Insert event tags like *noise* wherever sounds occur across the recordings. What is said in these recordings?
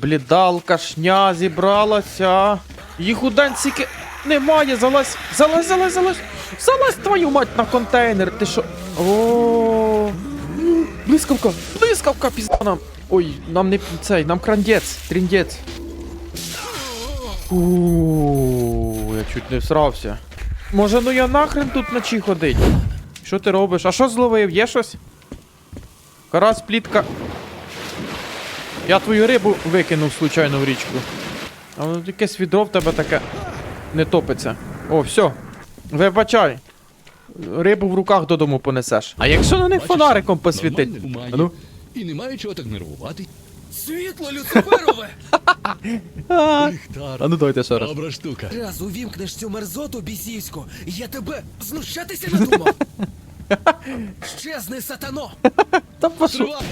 Блідалка, шня зібралася. Їх у денсіки немає. Залазь, залазь, залазь, залазь. Залазь твою мать на контейнер. Ти що? О, блискавка, блискавка, пізда нам. Ой, нам не цей, нам крандець, тріндець. Ууу, я чуть не всрався. Може, ну я нахрен тут вночі ходить? Що ти робиш? А що зловив? Є щось? Карась, плітка. Я твою рибу викинув случайно в річку. А воно якесь відро в тебе таке не топиться. О, все. Вибачай. Рибу в руках додому понесеш. А якщо на них фонариком посвітить? ну. І немає чого так нервувати. Світло люциферове! А, *laughs* Ліхтар. а ну дайте ще раз. Добра штука. Раз увімкнеш цю мерзоту бісівську, я тебе знущатися надумав. *laughs* Щезни, сатано! Та пошу. Тривай.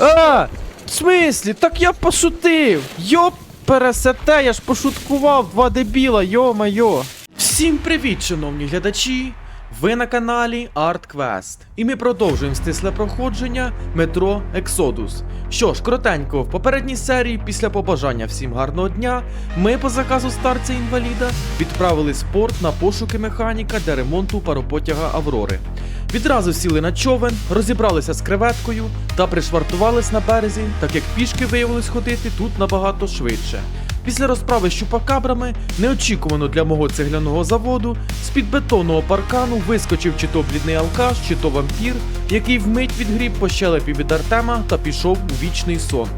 А! В смислі? Так я пошутив! Йоп, пересете, я ж пошуткував, два дебіла, йо-майо. Всім привіт, шановні глядачі! Ви на каналі ArtQuest. І ми продовжуємо стисле проходження метро Exodus. Що ж, коротенько, в попередній серії, після побажання всім гарного дня, ми по заказу старця інваліда відправили спорт на пошуки механіка для ремонту паропотяга Аврори. Відразу сіли на човен, розібралися з креветкою та пришвартувались на березі, так як пішки виявилось ходити тут набагато швидше. Після розправи з чупакабрами, неочікувано для мого цегляного заводу, з-під бетонного паркану вискочив чи то блідний алкаш, чи то вампір, який вмить відгріб по щелепі від Артема та пішов у вічний сон.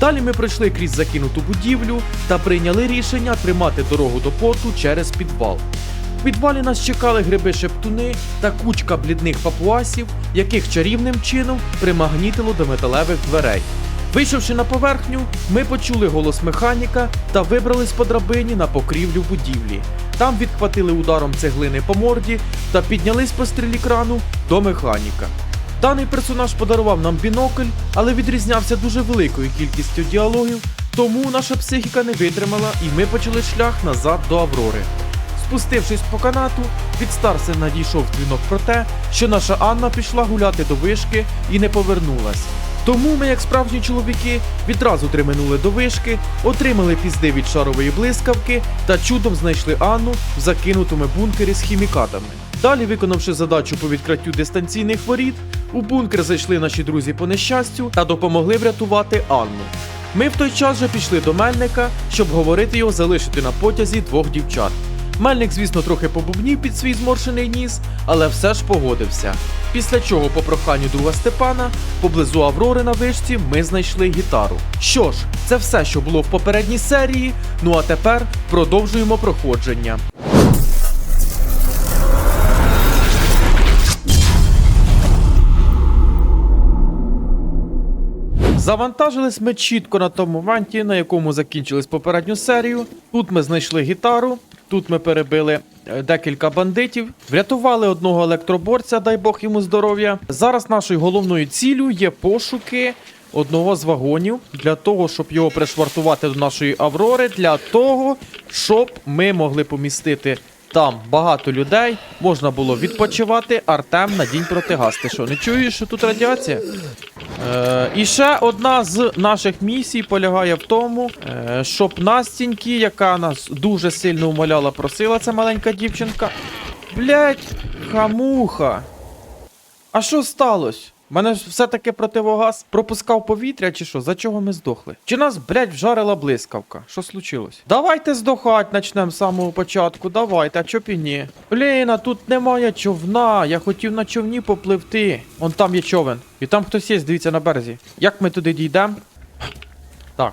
Далі ми пройшли крізь закинуту будівлю та прийняли рішення тримати дорогу до порту через підвал. В підвалі нас чекали гриби-шептуни та кучка блідних папуасів, яких чарівним чином примагнітило до металевих дверей. Вийшовши на поверхню, ми почули голос механіка та вибрались по драбині на покрівлю будівлі. Там відхватили ударом цеглини по морді та піднялись по стрілі крану до механіка. Даний персонаж подарував нам бінокль, але відрізнявся дуже великою кількістю діалогів, тому наша психіка не витримала і ми почали шлях назад до Аврори. Спустившись по канату, від старця надійшов дзвінок про те, що наша Анна пішла гуляти до вишки і не повернулась. Тому ми, як справжні чоловіки, відразу триманули до вишки, отримали пізди від шарової блискавки та чудом знайшли Анну в закинутому бункері з хімікатами. Далі, виконавши задачу по відкриттю дистанційних воріт, у бункер зайшли наші друзі по нещастю та допомогли врятувати Анну. Ми в той час же пішли до Мельника, щоб говорити його залишити на потязі двох дівчат. Мельник, звісно, трохи побубнів під свій зморшений ніс, але все ж погодився. Після чого, по проханню друга Степана, поблизу Аврори на вишці ми знайшли гітару. Що ж, це все, що було в попередній серії. Ну а тепер продовжуємо проходження. Завантажились ми чітко на тому моменті, на якому закінчились попередню серію. Тут ми знайшли гітару, тут ми перебили е, декілька бандитів, врятували одного електроборця, дай Бог йому здоров'я. Зараз нашою головною ціллю є пошуки одного з вагонів для того, щоб його пришвартувати до нашої Аврори, для того, щоб ми могли помістити. Там багато людей, можна було відпочивати. Артем надінь протигаз. Ти що, не чуєш, що тут радіація? Е, і ще одна з наших місій полягає в тому, е, щоб Настіньки, яка нас дуже сильно умоляла, просила ця маленька дівчинка. Блять, хамуха. А що сталося? У мене ж все-таки противогаз пропускав повітря, чи що? За чого ми здохли? Чи нас, блять, вжарила блискавка? Що случилось? Давайте здохать начнемо з самого початку. Давайте, а чо б і ні? Блін, а тут немає човна. Я хотів на човні попливти. Он там є човен. І там хтось є, дивіться на березі. Як ми туди дійдемо? Так.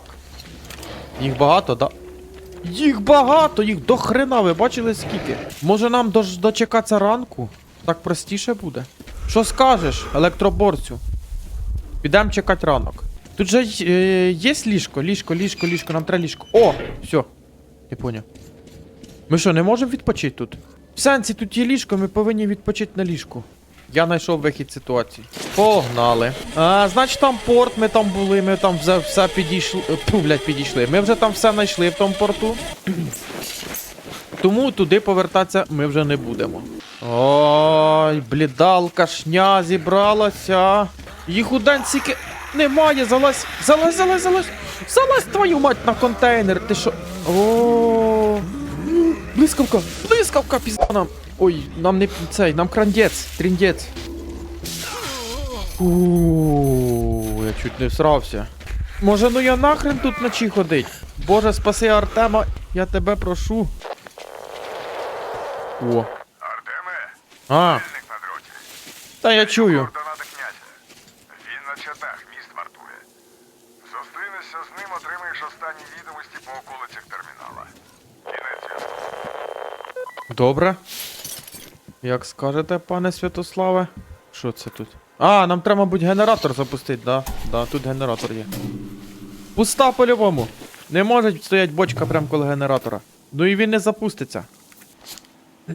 Їх багато, да? Їх багато, їх до хрена, ви бачили скільки? Може нам дож- дочекатися ранку? Так простіше буде. Що скажеш, електроборцю? Підемо чекати ранок. Тут же е, є ліжко, ліжко, ліжко, ліжко, нам треба ліжко. О! Все. Я поняв. Ми що, не можемо відпочити тут? В сенсі тут є ліжко, ми повинні відпочити на ліжку. Я знайшов вихід ситуації. Погнали. А, значить там порт, ми там були, ми там все, все підійшли. е, Пу, блядь, підійшли. Ми вже там все знайшли в тому порту. Тому туди повертатися ми вже не будемо. Ой, блідалка, шня зібралася. Їх у денсіки немає. Залазь, залазь, залазь, залазь. Залазь твою мать на контейнер, ти що? О, блискавка, блискавка, пізда нам. Ой, нам не цей, нам крандець, тріндець. Я чуть не всрався. Може, ну я нахрен тут вночі ходить? Боже, спаси Артема, я тебе прошу. О. Артеме, А, на дроті. та я чую. Координати князя. Він на чатах міст вартує. Зустрінешся з ним, отримаєш останні відомості по околицях термінала. Кінець зв'язку. Добре. Як скажете, пане Святославе? Що це тут? А, нам треба, мабуть, генератор запустити, да? Да, тут генератор є. Пуста по-любому. Не може стоять бочка прямо коло генератора. Ну і він не запуститься. *clears throat*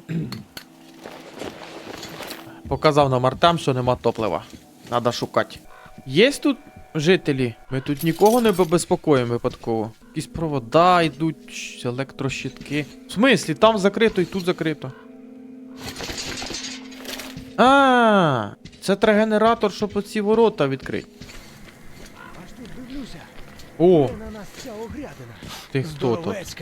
Показав нам Артем, що нема топлива. Надо шукати. Є тут жителі? Ми тут нікого не безпокоїмо випадково. Якісь провода йдуть, електрощитки. В смислі, там закрито і тут закрито. А, це треба генератор, щоб оці ворота відкрити. Аж тут дивлюся, О, ти хто тут?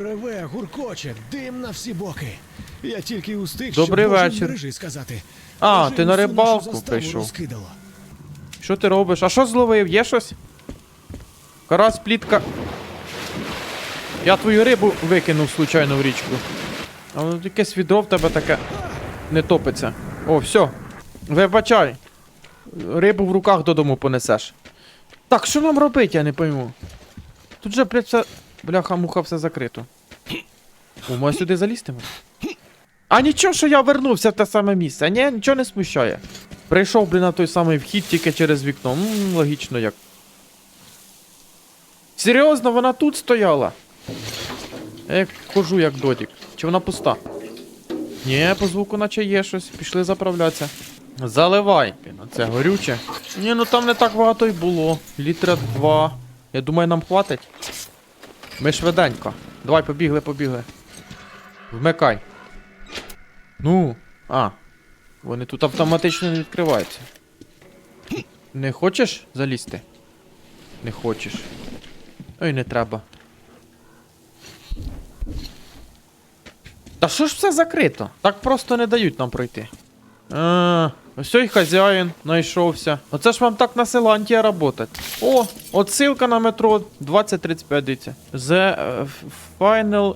Реве, гуркоче, дим на всі боки. Я тільки устиг, Добрий Божій вечір. мережі сказати. А, Вже ти на всю нашу рибалку заставу прийшов. розкидало. Що ти робиш? А що зловив? Є щось? Карась, плітка. Я твою рибу викинув случайно в річку. А воно якесь відро в тебе таке не топиться. О, все. Вибачай. Рибу в руках додому понесеш. Так, що нам робити, я не пойму. Тут же, блядь, все. Бляха-муха, все закрито. О, може сюди залізти? може? А нічого, що я вернувся в те саме місце. Ні, нічого не смущає. Прийшов, блін, на той самий вхід тільки через вікно. Ммм, логічно як. Серйозно, вона тут стояла. Я як хожу як додік. Чи вона пуста? Ні, по звуку наче є щось. Пішли заправлятися. Заливай. Блін, Це горюче. Ні, ну там не так багато й було. Літра два. Я думаю, нам хватить. Ми швиденько. Давай, побігли, побігли. Вмикай. Ну. А, вони тут автоматично не відкриваються. Не хочеш залізти? Не хочеш. Ой, не треба. Та що ж все закрито? Так просто не дають нам пройти. А, ось й хазяїн знайшовся. Оце ж вам так на Селантія работать. О, отсилка на метро 2035 дивіться. The е, final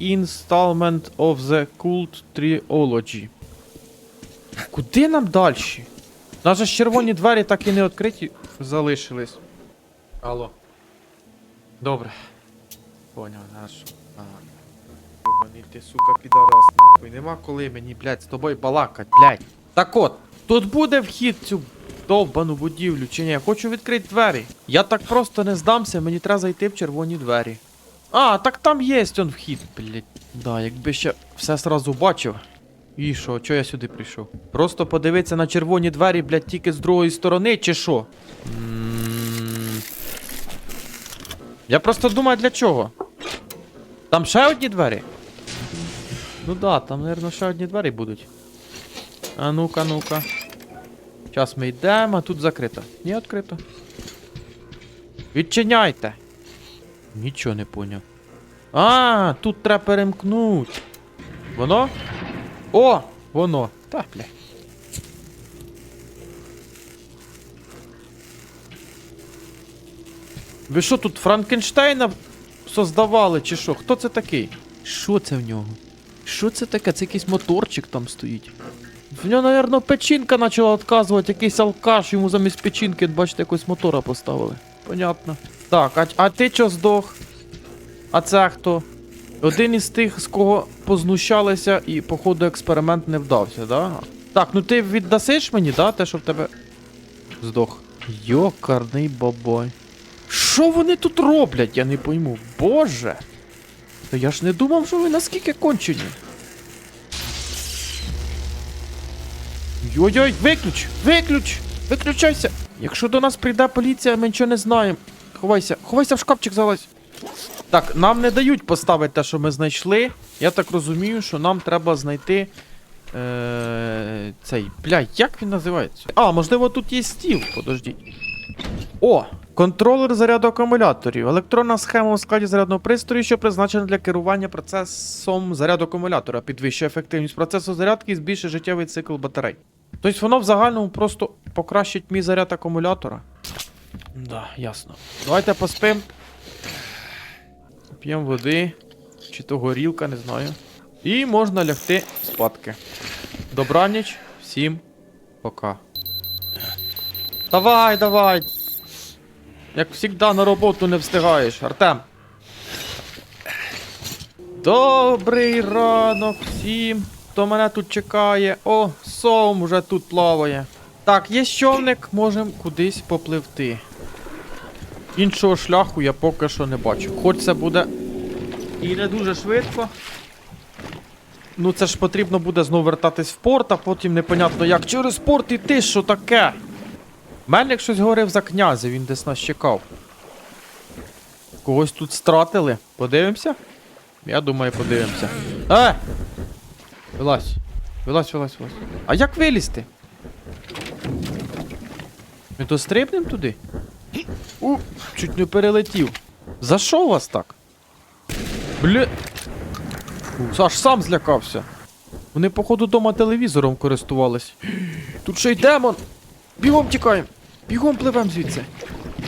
installment of the cult trilogy. Куди нам далі? Навіть червоні двері так і не відкриті залишились. Алло. Добре. Поняв, наш. Ти, сука, підарас, нахуй. Нема коли мені, блядь, з тобою балакать, блядь. Так от, тут буде вхід цю довбану будівлю, чи ні? Я хочу відкрити двері. Я так просто не здамся, мені треба зайти в червоні двері. А, так там є он вхід, блядь. Да, якби ще все сразу бачив. І що, чого я сюди прийшов? Просто подивитися на червоні двері, блядь, тільки з другої сторони, чи що? Я просто думаю, для чого? Там ще одні двері? Ну да, там, мабуть, ще одні двері будуть. А ну-ка, ну-ка. Зараз ми йдемо, а тут закрито. Ні, відкрито. Відчиняйте. Нічого не поняв. А, тут треба перемкнути. Воно? О! Воно. Так, бля. Ви що тут Франкенштейна создавали, чи що? Хто це такий? Що це в нього? Що це таке? Це якийсь моторчик там стоїть. В нього, напевно, печінка почала відказувати, якийсь алкаш, йому замість печінки, бачите, якось мотора поставили. Понятно. Так, а, а ти чо здох? А це хто? Один із тих, з кого познущалися, і, походу, експеримент не вдався, да? Так, ну ти віддасиш мені, да, те, що в тебе здох. Йокарний бабой. Що вони тут роблять, я не пойму. Боже. Та я ж не думав, що ви наскільки кончені. Йой-йой, виключ! Виключ! Виключайся! Якщо до нас прийде поліція, ми нічого не знаємо. Ховайся, ховайся в шкафчик залазь. Так, нам не дають поставити те, що ми знайшли. Я так розумію, що нам треба знайти. Е, цей. Бля, як він називається? А, можливо, тут є стіл. Подождіть. О! Контролер заряду акумуляторів. Електронна схема у складі зарядного пристрою, що призначена для керування процесом заряду акумулятора, підвищує ефективність процесу зарядки і збільшує життєвий цикл батарей. Тобто воно в загальному просто покращить мій заряд акумулятора. Да, ясно. Давайте поспим. П'ємо води. Чи то горілка, не знаю. І можна лягти спадки. Добраніч, всім пока. Давай, давай. Як завжди на роботу не встигаєш, Артем. Добрий ранок всім, хто мене тут чекає. О, сом уже тут плаває. Так, є човник, можемо кудись попливти. Іншого шляху я поки що не бачу. Хоч це буде і не дуже швидко. Ну це ж потрібно буде знову вертатись в порт, а потім непонятно як через порт іти, що таке. Мельник щось говорив за князя, він десь нас чекав. Когось тут стратили. Подивимося? Я думаю, подивимося. Е! Вилазь. Вилазь, вилазь, вилазь. А як вилізти? Ми то стрибнем туди? У, чуть не перелетів. За що у вас так? Фу, Аж сам злякався. Вони, походу, дома телевізором користувались. Тут ще й демон! Бігом тікаємо! Бігом пливем звідси.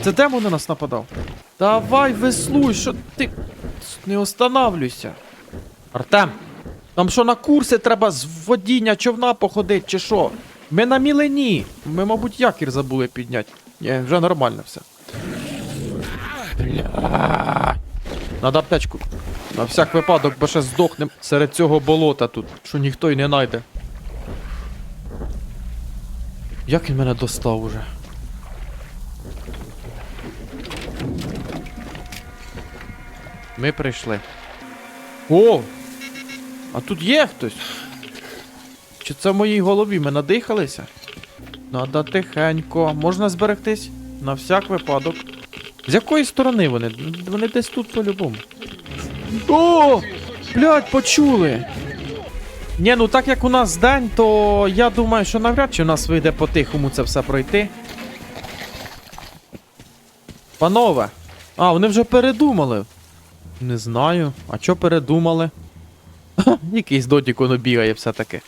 Це демон на нас нападав. Давай веслуй, що ти. Не останавлюйся. Артем, нам що на курси треба з водіння човна походити, чи що? Ми на мілені. Ми, мабуть, якір забули підняти. Ні, вже нормально все. Бля. Надо аптечку. На всяк випадок, бо ще здохнем серед цього болота тут, що ніхто й не найде. Як він мене достав уже? Ми прийшли. О! А тут є хтось? Чи це в моїй голові? Ми надихалися? Надо тихенько. Можна зберегтись? На всяк випадок. З якої сторони вони? Вони десь тут по-любому. О! Блядь, почули! Ні, ну так як у нас день, то я думаю, що навряд чи у нас вийде по-тихому це все пройти. Панове! А, вони вже передумали. Не знаю. А чо передумали? *laughs* Якийсь додік воно бігає все-таки.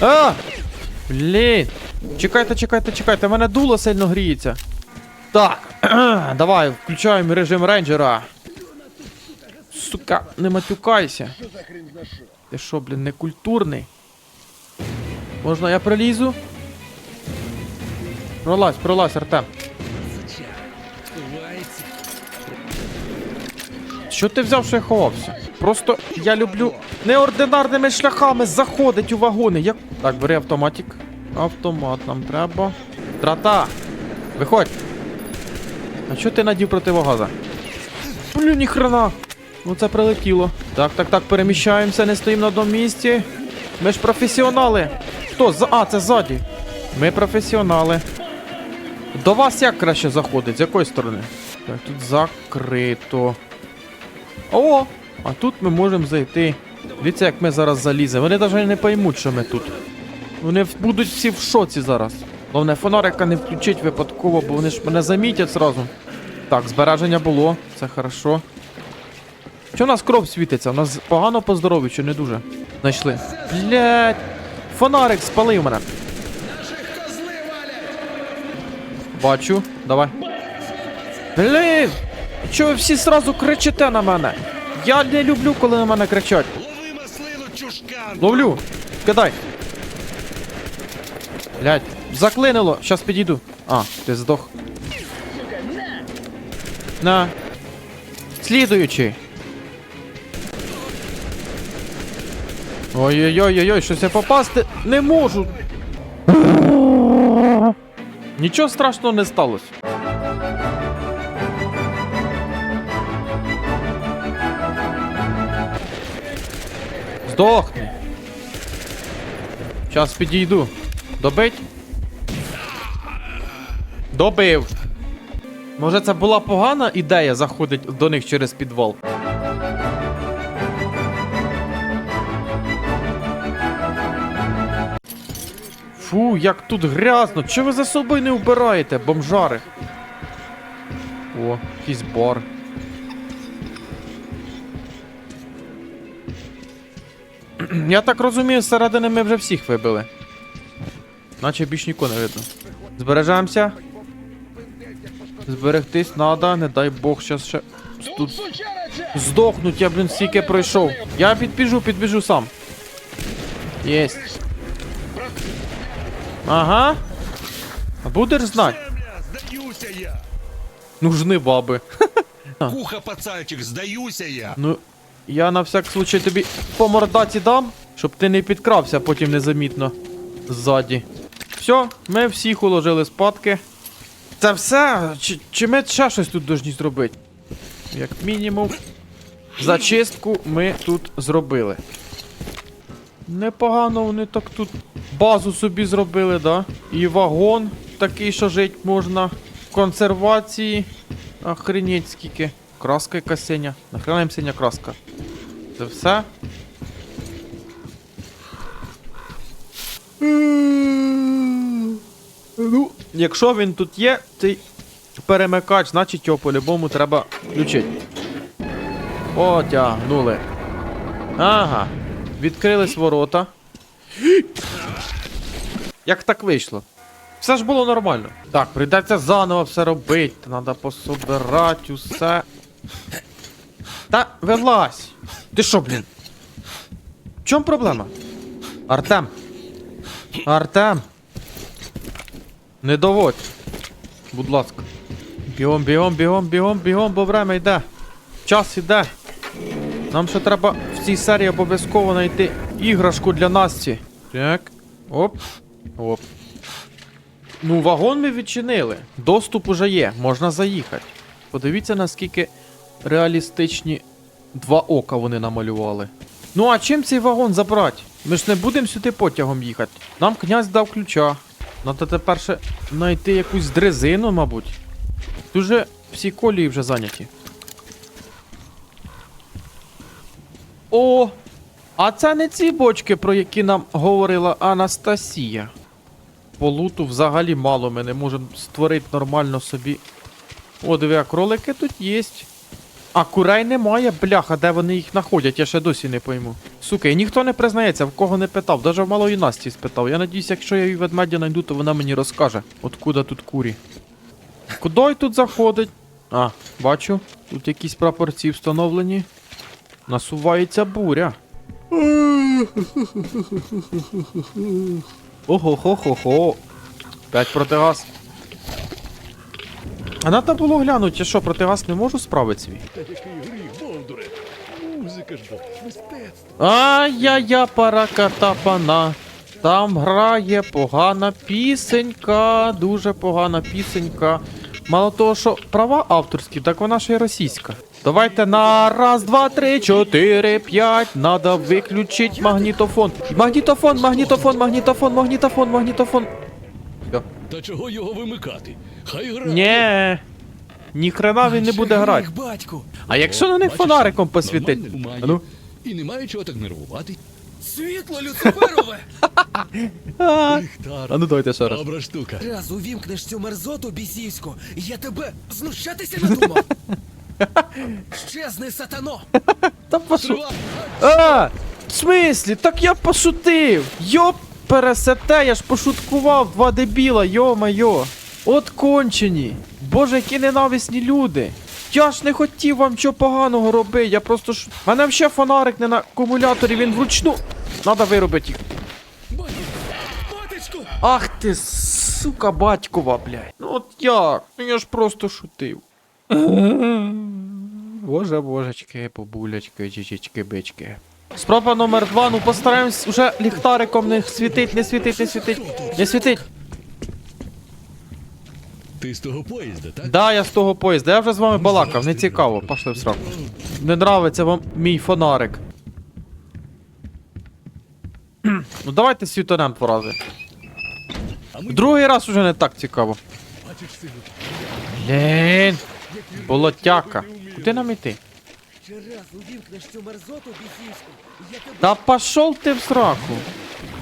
А! Блін! Чекайте, чекайте, чекайте, мене дуло сильно гріється. Так, *clears throat* давай, включаємо режим рейнджера. Сука, не матюкайся. Ти що, блін, не культурний? Можна я прилізу? Пролазь, пролазь, Артем. Що ти взяв, що я ховався? Просто я люблю неординарними шляхами заходить у вагони. Як... Так, бери автоматик. Автомат нам треба. Трата! Виходь! А що ти надів противогаза? Блін, ніхрена! Ну це прилетіло. Так, так, так, переміщаємося, не стоїмо на одному місці. Ми ж професіонали. Хто? За... А, це ззаді. Ми професіонали. До вас як краще заходить? З якої сторони? Так, тут закрито. О! А тут ми можемо зайти. Дивіться, як ми зараз заліземо. Вони навіть не поймуть, що ми тут. Вони будуть всі в шоці зараз. Головне, фонарика не включить випадково, бо вони ж мене замітять зразу. Так, збереження було, це хорошо. Що у нас кров світиться? У нас погано по здоров'ю, чи не дуже? Знайшли. Блять. Фонарик спалив мене. Бачу, давай. Блін! Чого ви всі сразу кричите на мене? Я не люблю, коли на мене кричать. Лови маслину, чушкан! Ловлю. Кидай. Блять, заклинило. Щас підійду. А, ти здох. На. Слідуючий. Ой-ой-ой-ой, щось я попасти не можу. Нічого страшного не сталося. Здохни. Зараз підійду. Добить? Добив. Може це була погана ідея заходить до них через підвал? Фу, як тут грязно. Чого ви за собою не вбираєте, бомжари? О, якийсь бар. Я так розумію, зсередини ми вже всіх вибили. Наче більш нікого не видно. Збережемося. Зберегтись надо, не дай Бог, щас ще тут здохнуть, я, блін, стільки пройшов. Я підбіжу, підбіжу сам. Єсть. Ага. А будеш знати? Нужны баби. *laughs* Куха пацанчик, здаюся я! Ну, я на всяк случай тобі по мордаці дам, щоб ти не підкрався потім незамітно ззаді. Все, ми всіх уложили спадки. Це все? Чи, чи ми ще щось тут должні зробити? Як мінімум, зачистку ми тут зробили. Непогано вони так тут базу собі зробили, да? І вагон такий, що жити можна. Консервації. Охренеть скільки. Краска якась синя. Нахрена їм синя краска. Це все? Ну, якщо він тут є, цей перемикач, значить його по-любому треба включити. Потягнули. Ага. Відкрились ворота. Як так вийшло? Все ж було нормально. Так, прийдеться заново все робити. Треба пособирати усе. Та вилазь. Ти що, блін? В чому проблема? Артем. Артем. Не доводь. Будь ласка. Бігом, бігом, бігом, бігом, бігом, бо время йде. Час іде. Нам ще треба в цій серії обов'язково знайти іграшку для Насті. Так. Оп. Оп. Ну, вагон ми відчинили. Доступ уже є, можна заїхати. Подивіться, наскільки реалістичні два ока вони намалювали. Ну а чим цей вагон забрати? Ми ж не будемо сюди потягом їхати. Нам князь дав ключа. Надо тепер ще знайти якусь дрезину, мабуть. Дуже всі колії вже зайняті. О! А це не ці бочки, про які нам говорила Анастасія. По луту взагалі мало ми не можемо створити нормально собі. О, диви, кролики тут є. А курей немає, бляха, де вони їх знаходять, я ще досі не пойму. Сука, і ніхто не признається, в кого не питав, даже в малої Насті спитав. Я надіюсь, якщо я її ведмедя знайду, то вона мені розкаже, откуда тут курі. Куди тут заходить? А, бачу, тут якісь прапорці встановлені. Насувається буря. Ого-хо-хо-хо. П'ять протигаз. А надо було глянути, що, протигаз не можу справити свій? Музика ж бо мистецтво. Ай-я-я паракатапана. Там грає погана пісенька, дуже погана пісенька. Мало того, що права авторські, так вона ще й російська. Давайте на раз, два, три, чотири, п'ять. Надо виключить магнітофон. Магнітофон, магнітофон, магнітофон, магнітофон, магнітофон. Та чого його вимикати? Хай грає. Нє. Ніхрена він не буде грати. Батьку. А якщо на них фонариком посвітить? А ну. І немає чого так нервувати. Світло люциферове! *laughs* А, Ліхтар. а ну давайте ще раз. Добра штука. Раз увімкнеш цю мерзоту бісівську, я тебе знущатися надумав! *laughs* Щезни, сатано! *laughs* Та пошу. А! В смислі? Так я пошутив! Йоп пересете, я ж пошуткував, два дебіла, йо-майо. От кончені. Боже, які ненависні люди. Я ж не хотів вам чого поганого робити, я просто ж. Мене ще фонарик не на акумуляторі, він вручну. Надо виробити їх. Ах ти, сука, батькова, блядь. Ну от як? Ну я ж просто шутив. Боже, божечки, побулячки, чичечки, бички. Спроба номер два, ну постараємось уже ліхтариком не світить, не світить, не світить, не світить. Ти з того поїзда, так? Да, я з того поїзда, я вже з вами балакав, не цікаво, пошли в сраку. Не нравиться вам мій фонарик. ну давайте світонем два рази. Другий раз уже не так цікаво. Блін, болотяка. Куди нам іти? Ще раз увімкнеш цю мерзоту бісівську, я тебе... Та пошов ти в сраку.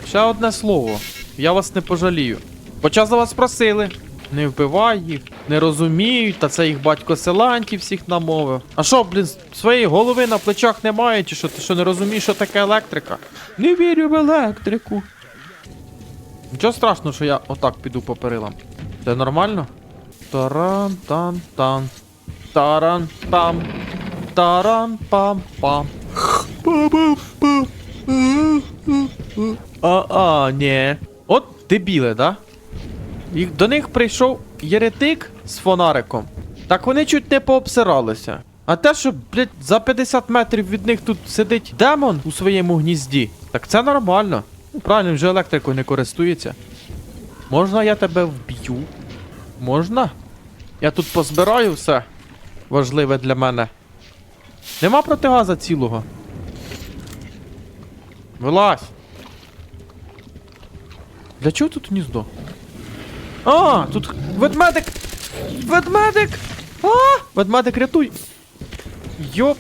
Ще одне слово. Я вас не пожалію. Бо час за вас просили. Не вбивай їх, не розуміють, та це їх батько селантів всіх намовив. А що, блін, своєї голови на плечах немає, чи що ти що не розумієш, що таке електрика? Не вірю в електрику. Нічого страшного, що я отак піду по перилам. Це нормально? Таран-тан-тан. Таран-пам. Таран-пам-пам. А-а, ні. От дебіле, да? До них прийшов єретик з фонариком. Так вони чуть не пообсиралися. А те, що, блядь, за 50 метрів від них тут сидить демон у своєму гнізді, так це нормально. Ну, правильно, вже електрикою не користується. Можна я тебе вб'ю? Можна? Я тут позбираю все важливе для мене. Нема протигаза цілого. Вилазь! Для чого тут гніздо? А, тут ведмедик! Ведмедик! А! Ведмедик рятуй! Йоп!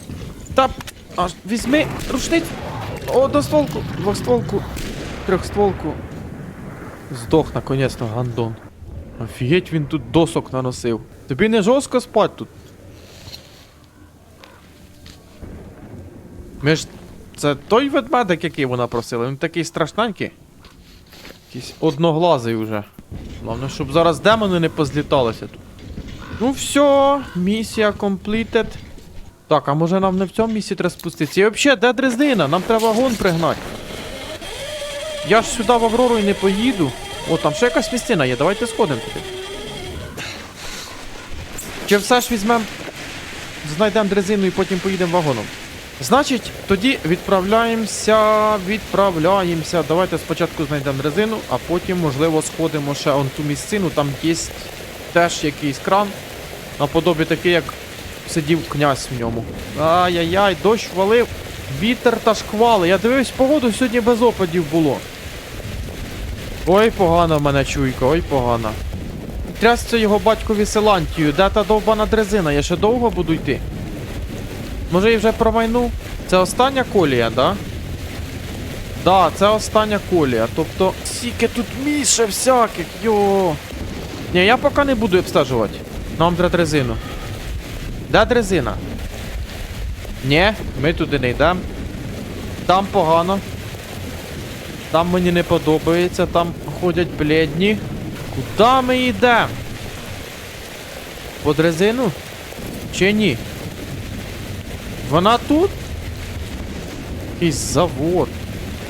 Тап! Аж візьми! Рушниць! О, Одностволку! Двохстволку! Трьохстволку! Здох наконець на гандон. Офігеть він тут досок наносив. Тобі не жорстко спать тут. Ми ж... Це той ведмедик, який вона просила, він такий страшненький. Якийсь одноглазий уже. Головне, щоб зараз демони не позліталися тут. Ну все, місія комплітед. Так, а може нам не в цьому місці треба спуститися? І взагалі, де дрезина? Нам треба вагон пригнати. Я ж сюди в Аврору і не поїду. О, там ще якась місцина є, давайте сходимо туди. Чи все ж візьмемо, знайдемо дрезину і потім поїдемо вагоном. Значить, тоді відправляємося, відправляємося. Давайте спочатку знайдемо резину, а потім, можливо, сходимо ще он ту місцину. Там є теж якийсь кран. Наподобі такий, як сидів князь в ньому. Ай-яй-яй, дощ валив, вітер та шквали. Я дивився погоду, сьогодні без опадів було. Ой, погано в мене чуйка, ой погано. Трясся його батькові селантію, де та довбана дрезина, я ще довго буду йти. Може я вже промайнув? Це остання колія, да? Да, це остання колія. Тобто... Скільки тут міше всяких, йо. Ні, я поки не буду обстежувати. Нам треба дрезину. Де дрезина? Ні, ми туди не йдемо. Там погано. Там мені не подобається, там ходять блідні. Куди ми йдемо? По дрезину? Чи ні? Вона тут? Якийсь завод.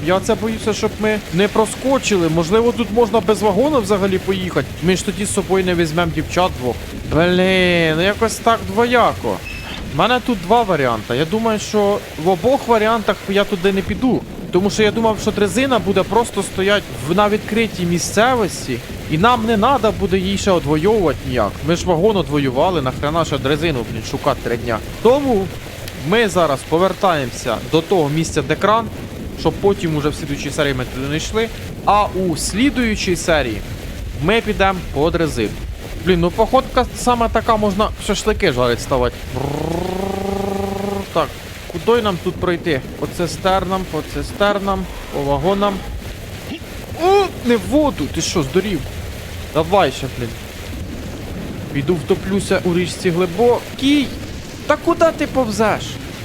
Я це боюся, щоб ми не проскочили. Можливо, тут можна без вагона взагалі поїхати. Ми ж тоді з собою не візьмемо дівчат двох. Блін, ну якось так двояко. У мене тут два варіанти. Я думаю, що в обох варіантах я туди не піду. Тому що я думав, що дрезина буде просто стояти на відкритій місцевості, і нам не треба буде її ще одвоювати ніяк. Ми ж вагон одвоювали, нахрена ще дрезину, блін, шукати три дня. Тому ми зараз повертаємося до того місця, де кран, щоб потім уже в слідуючій серії ми туди не йшли. А у слідуючій серії ми підемо по дрезину. Блін, ну походка саме така можна шашлики жарить ставати. Так, куди нам тут пройти? По цистернам, по цистернам, по вагонам. О, не воду! Ти що, здурів? Давай ще, блін. Піду втоплюся у річці глибокій. Та куди ти повзеш?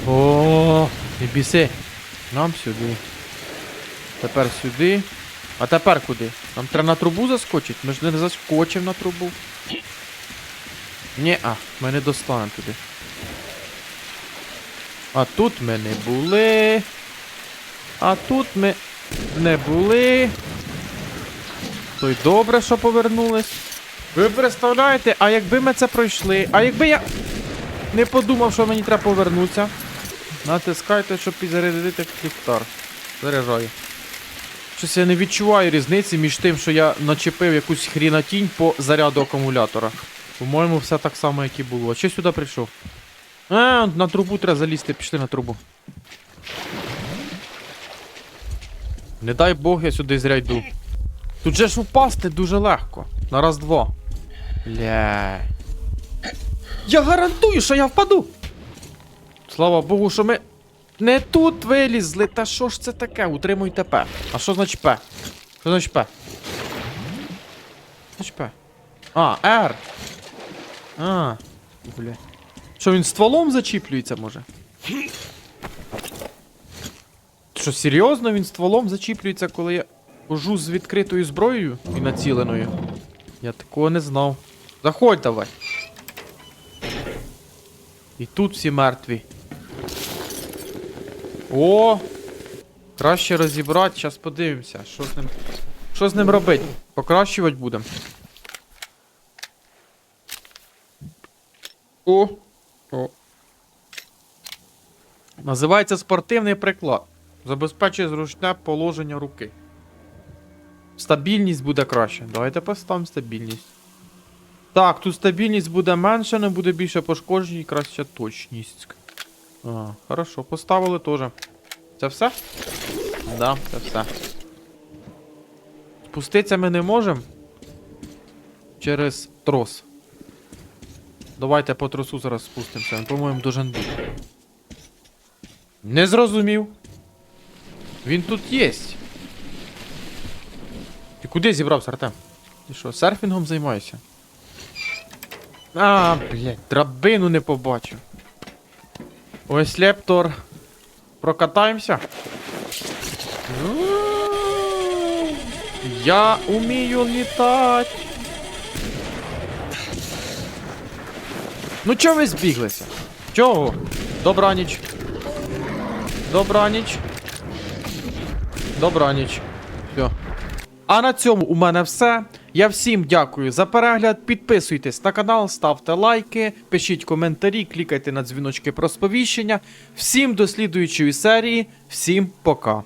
О, не біси. Нам сюди. Тепер сюди. А тепер куди? Нам треба на трубу заскочити? Ми ж не заскочимо на трубу. Ні, а, ми не достанемо туди. А тут ми не були. А тут ми не були. То й добре, що повернулись. Ви представляєте, а якби ми це пройшли, а якби я не подумав, що мені треба повернутися. Натискайте, щоб підзарядити ліхтар. Заряджаю. Щось я не відчуваю різниці між тим, що я начепив якусь хрінатінь по заряду акумулятора. По-моєму, все так само, як і було. А що сюди прийшов? А, на трубу треба залізти, пішли на трубу. Не дай Бог, я сюди зря йду. Тут же ж упасти дуже легко. На раз-два. Бля. Я гарантую, що я впаду. Слава Богу, що ми не тут вилізли. Та що ж це таке? Утримуйте П. А що значить П? Що значить П? Значить П. А, R. А, бля. Що він стволом зачіплюється, може? Що, серйозно він стволом зачіплюється, коли я хожу з відкритою зброєю і націленою? Я такого не знав. Заходь давай. І тут всі мертві. О! Краще розібрати, зараз подивимося, що з ним. Що з ним робити? Покращувати будемо. О! О. Називається спортивний приклад. Забезпечує зручне положення руки. Стабільність буде краще. Давайте поставимо стабільність. Так, тут стабільність буде менше, не буде більше пошкоджень і краща точність. А, хорошо, поставили теж. Це все? Да, це все. Спуститися ми не можемо. Через трос. Давайте по тросу зараз спустимося. По-моєму, должен бути. Не зрозумів. Він тут єсть. Ти куди зібрався, Артем? Ти що, серфінгом займаєшся? А, блядь, драбину не побачив. Ось лептор. Прокатаємося. Я умію літати. Ну чого ви збіглися? Чого? Добраніч. Добраніч. Добраніч. Все. А на цьому у мене все. Я всім дякую за перегляд. Підписуйтесь на канал, ставте лайки, пишіть коментарі, клікайте на дзвіночки про сповіщення. Всім до слідуючої серії. Всім пока.